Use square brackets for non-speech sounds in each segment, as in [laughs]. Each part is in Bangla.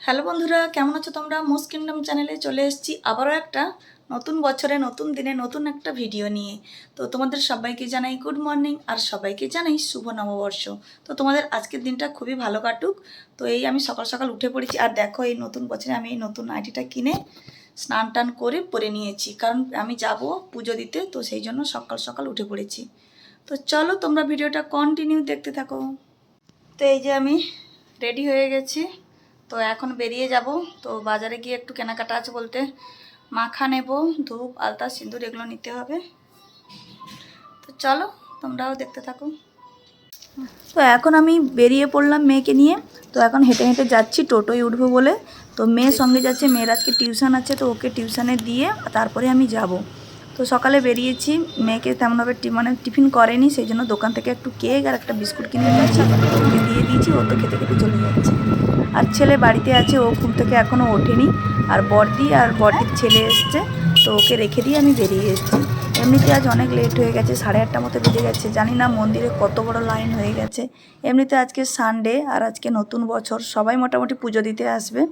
হ্যালো বন্ধুরা, কেমন আছো তোমরা? মোস্ট কিংডম চ্যানেলে চলে এসেছি আবারও একটা নতুন বছরে, নতুন দিনে, নতুন একটা ভিডিও নিয়ে। তো তোমাদের সবাইকে জানাই গুড মর্নিং আর সবাইকে জানাই শুভ নববর্ষ। তো তোমাদের আজকের দিনটা খুবই ভালো কাটুক। তো এই আমি সকাল সকাল উঠে পড়েছি আর দেখো এই নতুন বছরে আমি এই নতুন আইটিটা কিনে স্নান টান করে পরে নিয়েছি। কারণ আমি যাব পুজো দিতে, তো সেই জন্য সকাল সকাল উঠে পড়েছি। তো চলো তোমরা ভিডিওটা কন্টিনিউ দেখতে থাকো। তো এই যে আমি রেডি হয়ে গেছি। তো এখন বেরিয়ে যাব। তো বাজারে গিয়ে একটু কেনাকাটা আছে বলতে মাখা নেব, ধূপ, আলতা, সিঁদুর এগুলো নিতে হবে। তো চলো, তোমরাও দেখতে থাকো। তো এখন আমি বেরিয়ে পড়লাম মেয়েকে নিয়ে। তো এখন হেঁটে হেঁটে যাচ্ছি, টোটোয় উঠবো বলে। তো মেয়ের সঙ্গে যাচ্ছে, মেয়ের আজকে টিউশন আছে, তো ওকে টিউশনে দিয়ে তারপরে আমি যাব। তো সকালে বেরিয়েছি, মেয়েকে তেমনভাবে মানে টিফিন করেনি, সেই জন্য দোকান থেকে একটু কেক আর একটা বিস্কুট কিনে নিয়েছি ওকে দিয়ে দিয়েছি, ও তো খেতে খেতে চলে যাচ্ছে। আর ছেলে বাড়িতে আছে, ও ঘুম থেকে এখনও ওঠেনি, আর বর্দি, আর বর্দির ছেলে এসছে, তো ওকে রেখে দিয়ে আমি বেরিয়ে এসেছি। এমনিতে আজ অনেক লেট হয়ে গেছে, সাড়ে আটটা মতো বেজে গেছে, জানি না মন্দিরে কত বড় লাইন হয়ে গেছে। এমনিতে আজকে সানডে আর আজকে নতুন বছর, সবাই মোটামুটি পুজো দিতে আসবে।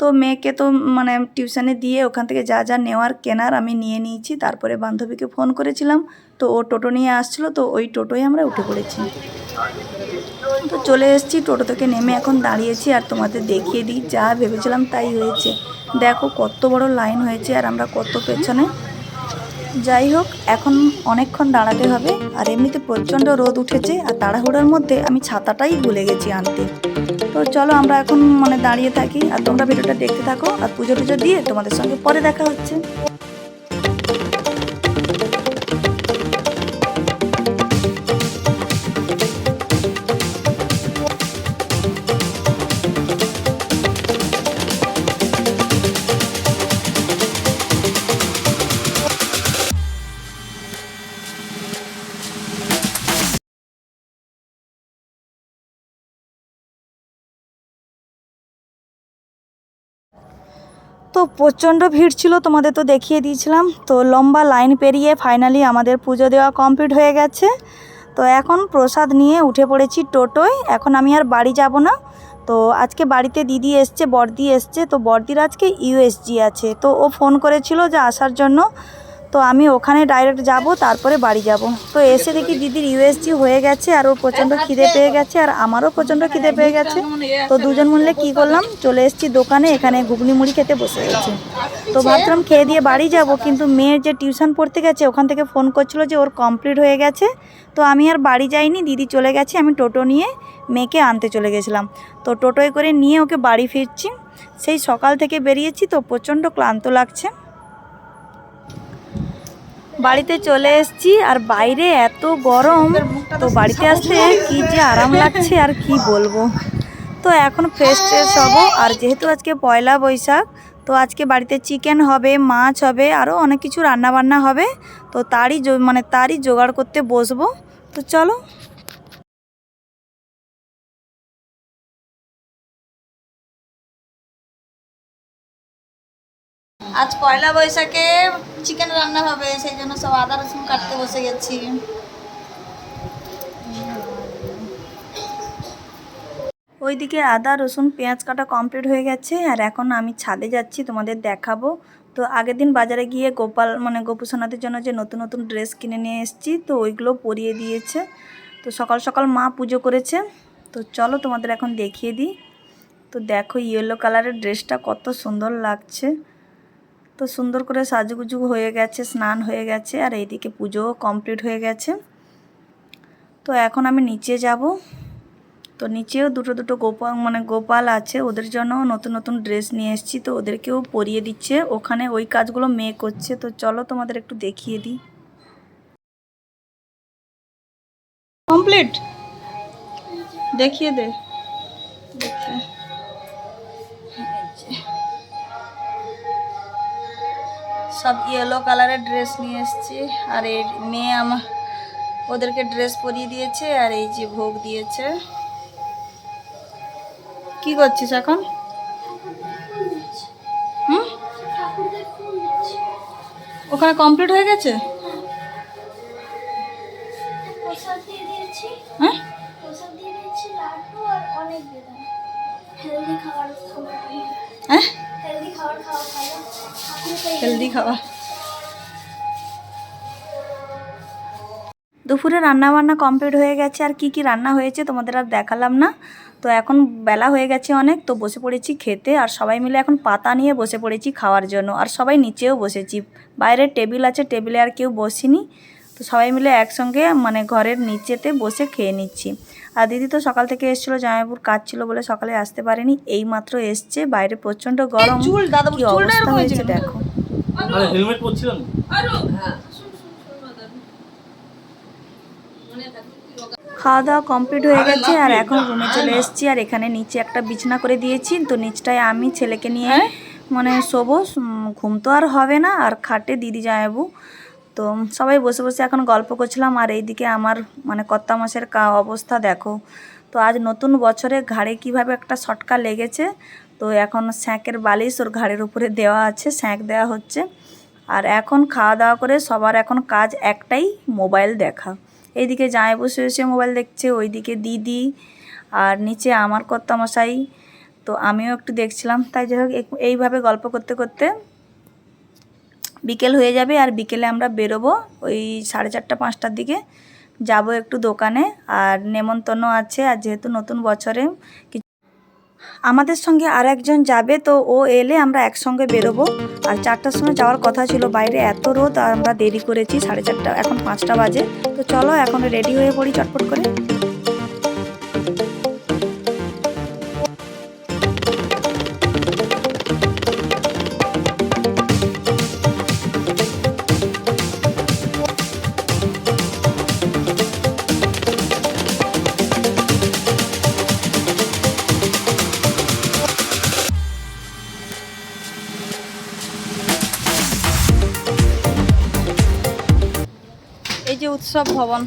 তো মেয়েকে তো মানে টিউশানে দিয়ে ওখান থেকে যা যা নেওয়ার কেনার আমি নিয়ে নিয়েছি। তারপরে বান্ধবীকে ফোন করেছিলাম। তো ও টোটো নিয়ে আসছিল, তো ওই টোটোয় আমরা উঠে পড়েছি। তো চলে এসেছি, টোটো থেকে নেমে এখন দাঁড়িয়েছি আর তোমাদের দেখিয়ে দিই। যা ভেবেছিলাম তাই হয়েছে। দেখো কত বড় লাইন হয়েছে আর আমরা কত পেছনে যাই হোক, এখন অনেকক্ষণ দাঁড়াতে হবে। আর এমনিতে প্রচণ্ড রোদ উঠেছে, আর তাড়াহুড়োর মধ্যে আমি ছাতাটাই ভুলে গেছি আনতে। তো চলো আমরা এখন মানে দাঁড়িয়ে থাকি, আর তোমরা ভিডিওটা দেখতে থাকো, আর পুজো টুজো দিয়ে তোমাদের সঙ্গে পরে দেখা হচ্ছে। তো প্রচণ্ড ভিড় ছিল, তোমাদের তো দেখিয়ে দিয়েছিলাম। তো লম্বা লাইন পেরিয়ে ফাইনালি আমাদের পুজো দেওয়া কমপ্লিট হয়ে গেছে। তো এখন প্রসাদ নিয়ে উঠে পড়েছি টোটোয়। এখন আমি আর বাড়ি যাব না। তো আজকে বাড়িতে দিদি এসছে, বর্দি এসছে। তো বর্দির আজকে ইউএসজি আছে। তো ও ফোন করেছিল যে আসার জন্য। তো আমি ওখানে ডাইরেক্ট যাব, তারপরে বাড়ি যাব। তো এসে দেখি দিদির ইউএসজি হয়ে গেছে আর ওর প্রচণ্ড খিদে পেয়ে গেছে আর আমারও প্রচণ্ড খিদে পেয়ে গেছে। তো দুজন মিলে কি করলাম, চলে এসেছি দোকানে, এখানে ঘুগনি মুড়ি খেতে বসে গেছি। তো ভাবছিলাম খেয়ে দিয়ে বাড়ি যাব, কিন্তু মেয়ের যে টিউশন পড়তে গেছে, ওখান থেকে ফোন করছিল যে ওর কমপ্লিট হয়ে গেছে। তো আমি আর বাড়ি যাইনি, দিদি চলে গেছে, আমি টোটো নিয়ে মেয়েকে আনতে চলে গেছিলাম। তো টোটোয় করে নিয়ে ওকে বাড়ি ফিরছি। সেই সকাল থেকে বেরিয়েছি, তো প্রচণ্ড ক্লান্ত লাগছে। বাড়িতে চলে এসেছি আর বাইরে এত গরম, তো বাড়িতে আসতে কি যে আরাম লাগছে আর কি বলব। তো এখন ফ্রেশ ট্রেশ হব। আর যেহেতু আজকে পয়লা বৈশাখ, তো আজকে বাড়িতে চিকেন হবে, মাছ হবে আরও অনেক কিছু রান্না বান্না হবে। তো তারই মানে তারই জোগাড় করতে বসবো। তো চলো। আজ পয়লা বৈশাখে চিকেন রান্না হবে, সেই জন্য সব আদা রসুন কাটতে বসে গেছি। ওইদিকে আদা, রসুন, পেঁয়াজ কাটা কমপ্লিট হয়ে গেছে, আর এখন আমি ছাদে যাচ্ছি, তোমাদের দেখাবো। তো আগের দিন বাজারে গিয়ে গোপাল মানে গোপুসোনাদের জন্য যে নতুন নতুন ড্রেস কিনে নিয়ে এসেছি, তো ওইগুলো পরিয়ে দিয়েছে। তো সকাল সকাল মা পুজো করেছে। তো চলো তোমাদের এখন দেখিয়ে দিই। তো দেখো ইয়েলো কালারের ড্রেসটা কত সুন্দর লাগছে। তো সুন্দর করে সাজুগুজু হয়ে গেছে, স্নান হয়ে গেছে, আর এইদিকে পুজোও কমপ্লিট হয়ে গেছে। তো এখন আমি নিচে যাব। তো নিচেও দুটো দুটো গোপাল মানে গোপাল আছে, ওদের জন্য নতুন নতুন ড্রেস নিয়ে এসেছি, তো ওদেরকেও পরিয়ে দিচ্ছে। ওখানে ওই কাজগুলো মেয়ে করছে, তো চলো তোমাদের একটু দেখিয়ে দিই। কমপ্লিট? দেখিয়ে দে। সব ইয়েলো কালারের ড্রেস নিয়ে এসছি। আর এই মেয়ে আমার, ওদেরকে ড্রেস পরিয়ে দিয়েছে আর এই যে ভোগ দিয়েছে। কি করছিস এখন? ওখানে কমপ্লিট হয়ে গেছে? খাবার। দুপুরে রান্না বান্না কমপ্লিট হয়ে গেছে। আর কি কি রান্না হয়েছে তোমাদের আর দেখালাম না। তো এখন বেলা হয়ে গেছে অনেক তো বসে পড়েছি খেতে। আর সবাই মিলে এখন পাতা নিয়ে বসে পড়েছি খাওয়ার জন্য। আর সবাই নিচেও বসেছি। বাইরে টেবিল আছে টেবিলে আর কেউ বসিনি। তো সবাই মিলে একসঙ্গে মানে ঘরের নিচেতে বসে খেয়ে নিচ্ছি। আর দিদি তো সকাল থেকে এসেছিল জামাইপুর কাজ ছিল বলে সকালে আসতে পারেনি। এই মাত্র এসছে বাইরে প্রচণ্ড গরম। কি অবস্থা হয়েছে। দেখো। আরে। হেলমেট পরছিল না? খাওয়া দাওয়া কমপ্লিট হয়ে গেছে আর এখন রুমে চলে এসেছি আর এখানে নিচে একটা বিছানা করে দিয়েছি তো নিচটায় আমি ছেলেকে নিয়ে মানে শোবো। ঘুম তো আর হবে না আর খাটে দিদি যাব তো সবাই বসে বসে এখন গল্প করছিলাম আর এইদিকে আমার মানে কর্তা মাসের কা অবস্থা দেখো। তো আজ নতুন বছরে ঘাড়ে কীভাবে একটা সটকা লেগেছে তো এখন স্যাঁকের বালিশ ওর ঘাড়ের উপরে দেওয়া আছে, স্যাঁক দেওয়া হচ্ছে। আর এখন খাওয়া দাওয়া করে সবার এখন কাজ একটাই, মোবাইল দেখা। এইদিকে জামাই বসে বসে মোবাইল দেখছে, ওইদিকে দিদি আর নিচে আমার কর্তামশাই। তো আমিও একটু দেখছিলাম, তাই যাই হোক এইভাবে গল্প করতে করতে বিকেল হয়ে যাবে আর বিকেলে আমরা বেরোবো ওই সাড়ে চারটা, পাঁচটার দিকে। যাব একটু দোকানে, আর নেমন্তন্ন আছে, আর যেহেতু নতুন বছরে আমাদের সঙ্গে আর একজন যাবে, তো ও এলে আমরা একসঙ্গে বেরোবো। আর চারটার সময় যাওয়ার কথা ছিল, বাইরে এত রোদ, আর আমরা দেরি করেছি, সাড়ে চারটা, এখন পাঁচটা বাজে। তো চলো, এখন রেডি হয়ে পড়ি চটপট করে। উৎসব ভবন।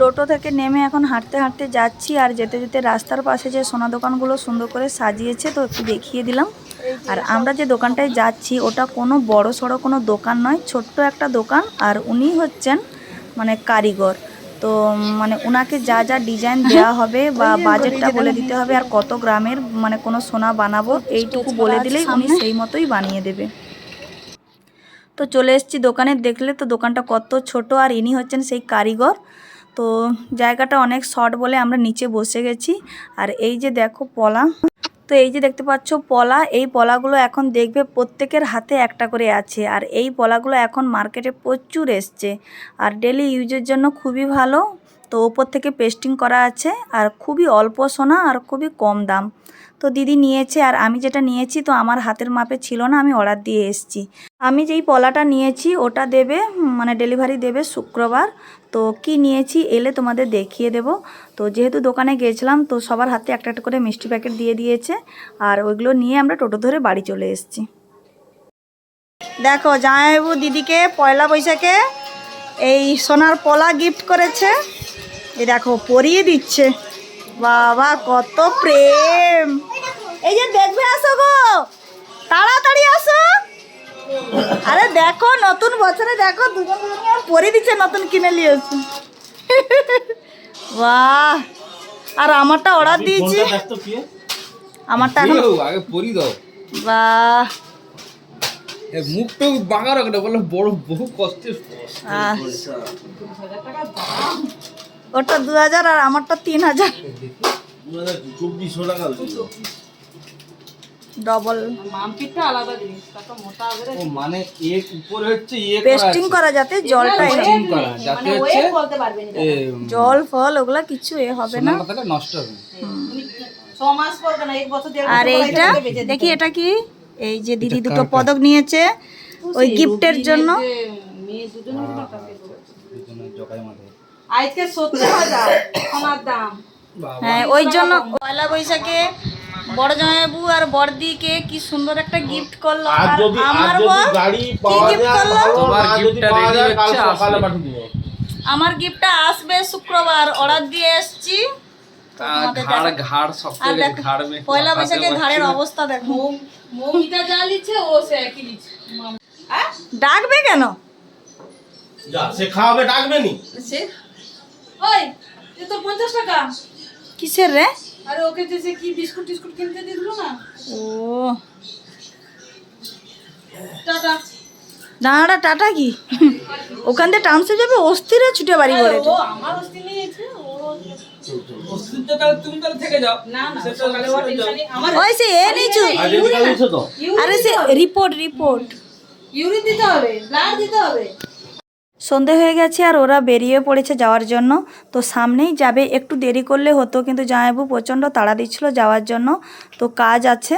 টোটো থেকে নেমে এখন হাঁটতে হাঁটতে যাচ্ছি আর যেতে যেতে রাস্তার পাশে যে সোনা দোকানগুলো সুন্দর করে সাজিয়েছে তো একটু দেখিয়ে দিলাম। আর আমরা যে দোকানটায় যাচ্ছি ওটা কোনো বড় সড়ো কোনো দোকান নয় ছোট্ট একটা দোকান। আর উনি হচ্ছেন মানে কারিগর। তো মানে ওনাকে যা যা ডিজাইন দেওয়া হবে [laughs] বা বাজেটটা বলে দিতে হবে আর কত গ্রামের মানে কোনো সোনা বানাবো এইটুকু বলে দিলেই উনি সেই মতোই বানিয়ে দেবে। তো চলে এসেছি দোকানে, দেখলে তো দোকানটা কত ছোট আর ইনি হচ্ছেন সেই কারিগর। তো জায়গাটা অনেক শর্ট বলে আমরা নিচে বসে গেছি। আর এই যে দেখো পলা, তো এই যে দেখতে পাচ্ছ পলা, এই পলাগুলো এখন দেখবে প্রত্যেকের হাতে একটা করে আছে। আর এই পলাগুলো এখন মার্কেটে প্রচুর এসছে। আর ডেলি ইউজের জন্য খুবই ভালো। তো ওপর থেকে পেস্টিং করা আছে আর খুবই অল্প সোনা আর খুবই কম দাম। তো দিদি নিয়েছে আর আমি যেটা নিয়েছি তো আমার হাতের মাপে ছিল না, আমি অর্ডার দিয়ে এসেছি। আমি যেই পলাটা নিয়েছি ওটা দেবে মানে ডেলিভারি দেবে শুক্রবার। তো কি নিয়েছি এলে তোমাদের দেখিয়ে দেব। তো যেহেতু দোকানে গিয়েছিলাম তো সবার হাতে একটা একটা করে মিষ্টি প্যাকেট দিয়ে দিয়েছে আর ওইগুলো নিয়ে আমরা টোটো ধরে বাড়ি চলে এসেছি। দেখো জামাইবাবু দিদিকে পয়লা বৈশাখে এই সোনার পলা গিফট করেছে। এই দেখো পরিয়ে দিচ্ছে। বাবা কত প্রেম। এই যে দেখবে আসো গো তাড়াতাড়ি আসো। আরে দেখো নতুন বছরে দেখো দুজন পরিয়ে দিচ্ছে নতুন কিনে নিয়েছে বাহ আর আমারটা অর্ডার দিয়েছি। আমারটা এখন আগে পরি দাও। বাহ। এ মুখটাও বাঁকা রাখে না বলে বড় বহু কষ্টের। ওটা দু হাজার আর আমারটা তিন হাজার ডবল মামপিটটা আলাদা জিনিস তারপর মোটা হবে ও মানে এর উপরে হচ্ছে পেস্টিং করা যাতে জলটা যাতে হচ্ছে এ, জল ফল ওগুলা কিছু এ হবে না। নষ্ট হবে। আর এইটা দেখি এটা কি? এই যে দিদি দুটো পদক নিয়েছে ওই গিফটের জন্য। মেয়ে। দুজনের আজকে সত্তর হাজার সোনার দাম। হ্যাঁ ওই জন্য পয়লা বৈশাখে বড় জামাইবাবু আর বড়দিকে কি সুন্দর একটা গিফট করল। আর আমার বর করল? তোমার হচ্ছে, সকালে। পাঠিয়ে দেবো। আমার গিফটটা আসবে শুক্রবার অর্ডার দিয়ে এসেছি। ঘাড় ঘাড় ঘাড় মে- পয়লা বৈশাখে ঘাড়ের অবস্থা দেখো। মৌমিতা যা ও সে একই ডাকবে কেন? যা সে খাওয়াবে ডাকবে নি? সে ওই এ তো পঞ্চাশ টাকা। কিসের রে? আরে ওকে যে কি বিস্কুট টিস্কুট কিনতে দিল না? ও। টাটা। দাঁড়া টাটা কি? ওখান থেকে টাউনশিপ যাবে অস্থিরে ছুটে বাড়ি পড়ে ও আমার নেই। ওই সে এ আরে সে রিপোর্ট রিপোর্ট। ইউরিন দিতে হবে ব্লাড দিতে হবে। সন্ধে হয়ে গেছে আর ওরা বেরিয়ে পড়েছে যাওয়ার জন্য। তো সামনেই যাবে, একটু দেরি করলে হতো, কিন্তু জামাইবাবু প্রচণ্ড তাড়া দিচ্ছিল যাওয়ার জন্য। তো কাজ আছে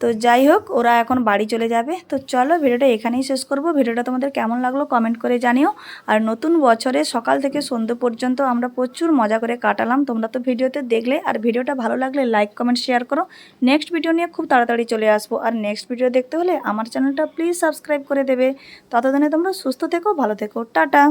তো যাই হোক, ওরা এখন বাড়ি চলে যাবে। তো চলো ভিডিওটা এখানেই শেষ করব। ভিডিওটা তোমাদের কেমন লাগল কমেন্ট করে জানিও। আর নতুন বছরে সকাল থেকে সন্ধ্যে পর্যন্ত আমরা প্রচুর মজা করে কাটালাম। তোমরা তো ভিডিওতে দেখলে। আর ভিডিওটা ভালো লাগলে লাইক কমেন্ট শেয়ার করো। নেক্সট ভিডিও নিয়ে খুব তাড়াতাড়ি চলে আসব। আর নেক্সট ভিডিও দেখতে হলে আমার চ্যানেলটা প্লিজ সাবস্ক্রাইব করে দেবে। ততদিনে তোমরা সুস্থ থেকো, ভালো থেকো। টাটা!